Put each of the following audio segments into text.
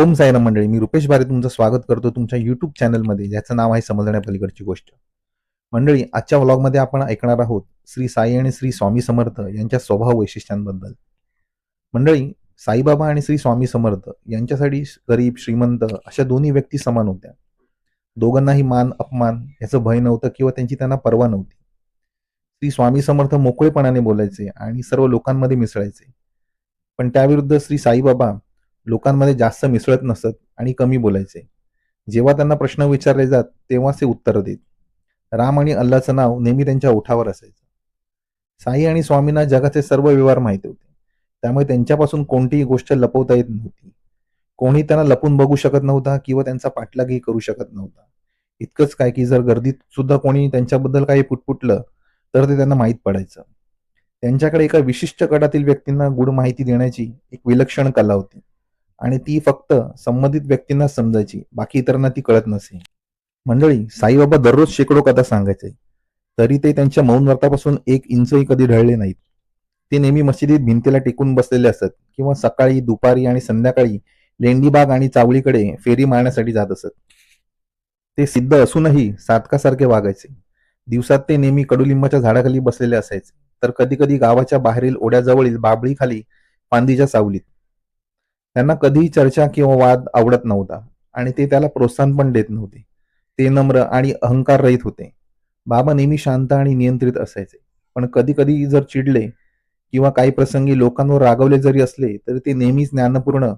ओम साईराम मंडळी मी रुपेश भारे तुमचं स्वागत करतो तुमच्या युट्यूब चॅनलमध्ये ज्याचं नाव आहे समजण्यापलीकडची गोष्ट. मंडळी आजच्या व्लॉगमध्ये आपण ऐकणार आहोत श्री साई आणि श्री स्वामी समर्थ यांच्या स्वभाव वैशिष्ट्यांबद्दल. मंडळी साईबाबा आणि श्री स्वामी समर्थ यांच्यासाठी गरीब श्रीमंत अशा दोन्ही व्यक्ती समान होत्या. दोघांनाही मान अपमान याचं भय नव्हतं किंवा त्यांची त्यांना पर्वा नव्हती. श्री स्वामी समर्थ मोकळेपणाने बोलायचे आणि सर्व लोकांमध्ये मिसळायचे. पण त्याविरुद्ध श्री साईबाबा लोकांमध्ये जास्त मिसळत नसत आणि कमी बोलायचे. जेव्हा त्यांना प्रश्न विचारले जात तेव्हाच ते उत्तर देत. राम आणि अल्लाचं नाव नेहमी त्यांच्या ओठावर असायचं. साई आणि स्वामींना जगाचे सर्व व्यवहार माहिती होते. त्यामुळे त्यांच्यापासून कोणतीही गोष्ट लपवता येत नव्हती. कोणी त्यांना लपून बघू शकत नव्हता किंवा त्यांचा पाठलागही करू शकत नव्हता. इतकंच काय की जर गर्दीत सुद्धा कोणी त्यांच्याबद्दल काही पुटपुटलं तर ते त्यांना माहीत पडायचं. त्यांच्याकडे एका विशिष्ट गटातील व्यक्तींना गुढ माहिती देण्याची एक विलक्षण कला होती. आणि ती फक्त संबंधित व्यक्तींना समजायची बाकी इतरांना ती कळत नसे. मंडळी साईबाबा दररोज शेकडो कथा सांगायचे. तरी ते त्यांच्या मौन व्रतापासून एक इंचही कधी ढळले नाहीत. ते नेहमी मशिदीत भिंतीला टेकून बसलेले असत किंवा सकाळी दुपारी आणि संध्याकाळी लेंडीबाग आणि चावळीकडे फेरी मारण्यासाठी जात असत. ते सिद्ध असूनही साधकासारखे वागायचे. दिवसात ते नेहमी कडुलिंबाच्या झाडाखाली बसलेले असायचे. तर कधी कधी गावाच्या बाहेरील ओढ्याजवळील बाबळीखाली फांदीच्या सावलीत. त्यांना कधीही चर्चा किंवा वाद आवडत नव्हता आणि ते त्याला प्रोत्साहन पण देत नव्हते. ते नम्र आणि अहंकार रहित होते. बाबा नेहमी शांत आणि नियंत्रित असायचे. पण कधी कधी जर चिडले किंवा काही प्रसंगी लोकांवर रागवले जरी असले तरी ते नेहमीच ज्ञानपूर्ण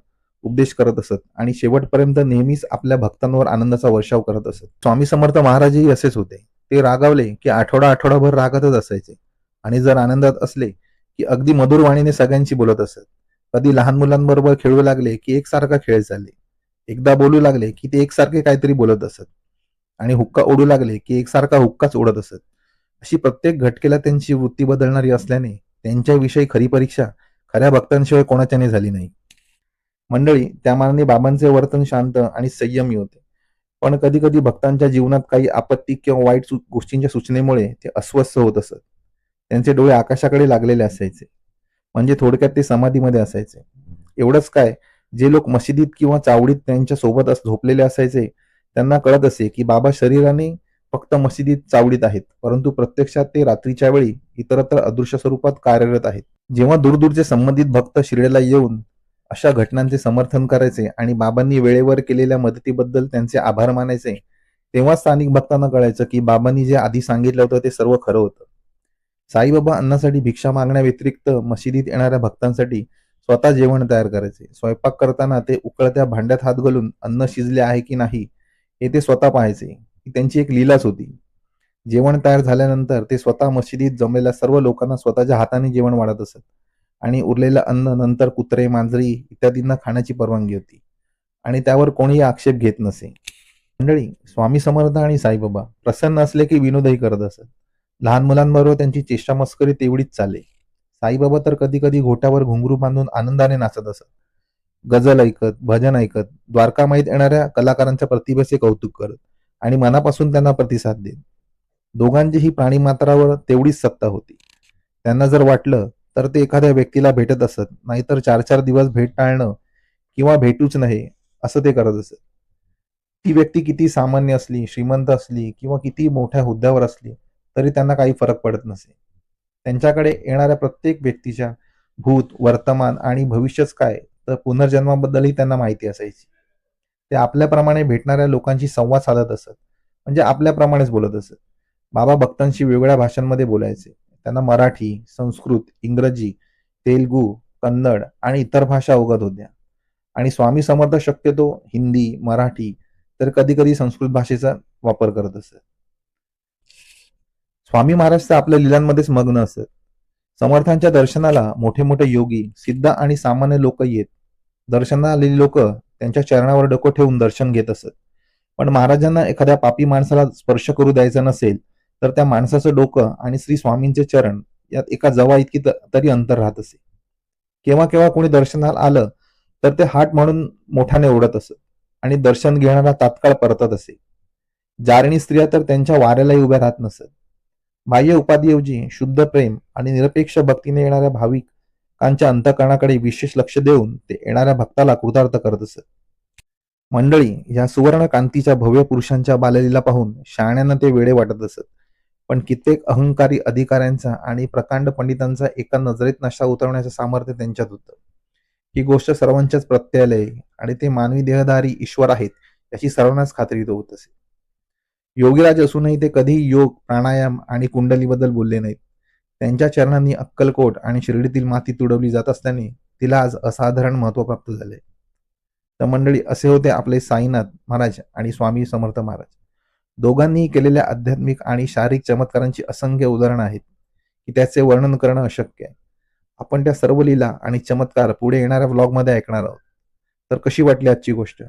उपदेश करत असत आणि शेवटपर्यंत नेहमीच आपल्या भक्तांवर आनंदाचा वर्षाव करत असत. स्वामी समर्थ महाराजही असेच होते. ते रागावले की आठवडा आठवडाभर रागातच असायचे. आणि जर आनंदात असले की अगदी मधुर वाणीने सगळ्यांशी बोलत असत. कधी लहान मुलांबरोबर खेळू लागले की एकसारखा खेळ चालले. एकदा बोलू लागले की ते एकसारखे काहीतरी बोलत असत. आणि हुक्का ओढू लागले की एकसारखा हुक्काच ओढत असत. अशी प्रत्येक घटकेला त्यांची वृत्ती बदलणारी असल्याने त्यांच्याविषयी खरी परीक्षा खऱ्या भक्तांशिवाय कोणाच्याने झाली नाही. मंडळी त्या मानाने बाबांचे वर्तन शांत आणि संयमी होते. पण कधी कधी भक्तांच्या जीवनात काही आपत्ती किंवा वाईट गोष्टींच्या सूचनेमुळे ते अस्वस्थ होत असत. त्यांचे डोळे आकाशाकडे लागलेले असायचे. म्हणजे थोडक्यात ते समाधीमध्ये असायचे. एवढंच काय जे लोक मशिदीत किंवा चावडीत त्यांच्यासोबत झोपलेले असायचे त्यांना कळत असे की बाबा शरीराने फक्त मशिदीत चावडीत आहेत परंतु प्रत्यक्षात ते रात्रीच्या वेळी इतरत्र अदृश्य स्वरूपात कार्यरत आहेत. जेव्हा दूरदूरचे संबंधित भक्त शिर्डेला येऊन अशा घटनांचे समर्थन करायचे आणि बाबांनी वेळेवर केलेल्या मदतीबद्दल त्यांचे आभार मानायचे तेव्हा स्थानिक भक्तांना कळायचं की बाबांनी जे आधी सांगितलं होतं ते सर्व खरं होतं. साईबाबा अन्नासाठी भिक्षा मागण्याव्यतिरिक्त मशिदीत येणाऱ्या भक्तांसाठी स्वतः जेवण तयार करायचे. स्वयंपाक करताना ते उकळत्या भांड्यात हात घालून अन्न शिजले आहे की नाही हे ते स्वतः पाहायचे. ही त्यांची एक लीलाच होती. जेवण तयार झाल्यानंतर ते स्वतः मशिदीत जमलेल्या सर्व लोकांना स्वतःच्या हाताने जेवण वाढत असत आणि उरलेलं अन्न नंतर कुत्रे मांजरी इत्यादींना खाण्याची परवानगी होती. आणि त्यावर कोणीही आक्षेप घेत नसे. मंडळी स्वामी समर्थ आणि साईबाबा प्रसन्न असले की विनोदही करत असत. लहान मुलांबरोबर त्यांची चेष्टा मस्करी तेवढीच चाले साईबाबा तर कधी कधी घोट्यावर घुंगरू बांधून आनंदाने नाचत असत. गजल ऐकत भजन ऐकत द्वारका माहीत येणाऱ्या कलाकारांच्या प्रतिभेचे कौतुक करत आणि मनापासून त्यांना प्रतिसाद देत. दोघांचीही प्राणीमात्रावर तेवढीच सत्ता होती. त्यांना जर वाटलं तर ते एखाद्या व्यक्तीला भेटत असत नाहीतर चार चार दिवस भेट टाळणं किंवा भेटूच नाही असं ते करत असत. ती व्यक्ती किती सामान्य असली श्रीमंत असली किंवा किती मोठ्या हुद्द्यावर असली तरी त्यांना काही फरक पडत नसे. त्यांच्याकडे येणाऱ्या प्रत्येक व्यक्तीच्या भूत वर्तमान आणि भविष्यच काय तर पुनर्जन्माबद्दलही त्यांना माहिती असायची. ते आपल्याप्रमाणे भेटणाऱ्या लोकांशी संवाद साधत असत म्हणजे आपल्याप्रमाणेच बोलत असत. बाबा भक्तांशी वेगवेगळ्या भाषांमध्ये बोलायचे. त्यांना मराठी संस्कृत इंग्रजी तेलगू कन्नड आणि इतर भाषा अवगत होत्या. आणि स्वामी समर्थ शक्यतो हिंदी मराठी तर कधी कधी संस्कृत भाषेचा वापर करत असत. स्वामी महाराज तर आपल्या लिलांमध्येच मग्न असत. समर्थांच्या दर्शनाला मोठे मोठे योगी सिद्ध आणि सामान्य लोक येत. दर्शनाला आलेली लोक त्यांच्या चरणावर डोकं ठेवून दर्शन घेत असत. पण महाराजांना एखाद्या पापी माणसाला स्पर्श करू द्यायचा नसेल तर त्या माणसाचं डोकं आणि श्री स्वामींचे चरण यात एका जवा इतकी तरी अंतर राहत असे. केव्हा केव्हा कोणी दर्शनाला आलं तर ते हाट म्हणून मोठ्याने ओढत असत आणि दर्शन घेणारा तात्काळ परतत असे. जारणी स्त्रिया तर त्यांच्या वाऱ्यालाही उभ्या राहत नसत. बाह्य उपाधीऐवजी शुद्ध प्रेम आणि निरपेक्ष भक्तीने येणाऱ्या भाविकांच्या अंतकरणाकडे विशेष लक्ष देऊन ते येणाऱ्या भक्ताला कृतार्थ करत असत. मंडळी या सुवर्ण कांतीच्या भव्य पुरुषांच्या बाललीला पाहून शहाण्यांना ते वेडे वाटत असत. पण कित्येक अहंकारी अधिकाऱ्यांचा आणि प्रकांड पंडितांचा एका नजरेत नशा उतरवण्याचं सामर्थ्य त्यांच्यात होतं. ही गोष्ट सर्वांच्याच प्रत्ययाला आणि ते मानवी देहधारी ईश्वर आहेत याची सर्वांनाच खात्री होत असे. योगीराज असूनही ते कधी योग प्राणायाम आणि कुंडलीबद्दल बोलले नाहीत. त्यांच्या चरणांनी अक्कलकोट आणि शिर्डीतील माती तुडवली जात असल्याने तिला आज असाधारण महत्त्व प्राप्त झाले. तर मंडळी असे होते आपले साईनाथ महाराज आणि स्वामी समर्थ महाराज. दोघांनीही केलेल्या आध्यात्मिक आणि शारीरिक चमत्कारांची असंख्य उदाहरणं आहेत की त्याचे वर्णन करणं अशक्य आहे. आपण त्या सर्व लीला आणि चमत्कार पुढे येणाऱ्या व्लॉगमध्ये ऐकणार आहोत. तर कशी वाटली आजची गोष्ट?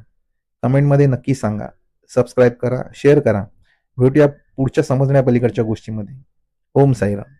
कमेंटमध्ये नक्की सांगा. सबस्क्राईब करा शेअर करा. भेटूया पुढच्या समजण्या पलीकडच्या गोष्टीमध्ये. ओम साईराम.